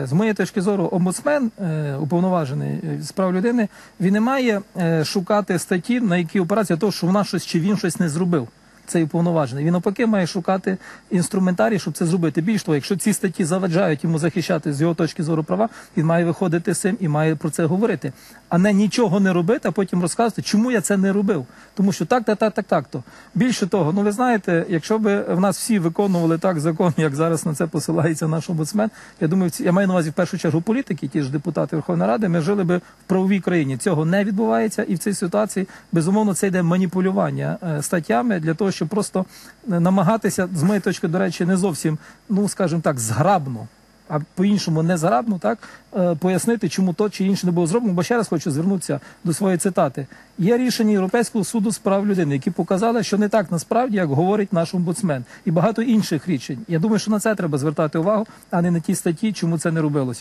З моєї точки зору, омбудсмен, е, уповноважений е, з прав людини, він не має е, шукати статті, на які опираються того, що вона щось чи він щось не зробив. Цей уповноважений. Він навпаки має шукати інструментарій, щоб це зробити. Більш того, якщо ці статті заваджають йому захищати з його точки зору права, він має виходити з цим і має про це говорити, а не нічого не робити, а потім розказувати, чому я це не робив. Тому що так, так, так, так, так. То більше того, ну ви знаєте, якщо б в нас всі виконували так закон, як зараз на це посилається наш омбудсмен, я думаю, я маю на увазі в першу чергу політики, ті ж депутати Верховної Ради, ми жили би в правовій країні. Цього не відбувається, і в цій ситуації безумовно це йде маніпулювання е, статтями для того, щоб просто е, намагатися, з моєї точки, до речі, не зовсім, ну скажімо так, зграбно. А по-іншому не зграбно, так е, пояснити, чому то чи інше не було зроблено. Бо ще раз хочу звернутися до своєї цитати. Є рішення Європейського суду з прав людини, які показали, що не так насправді, як говорить наш омбудсмен, і багато інших рішень. Я думаю, що на це треба звертати увагу, а не на ті статті, чому це не робилося.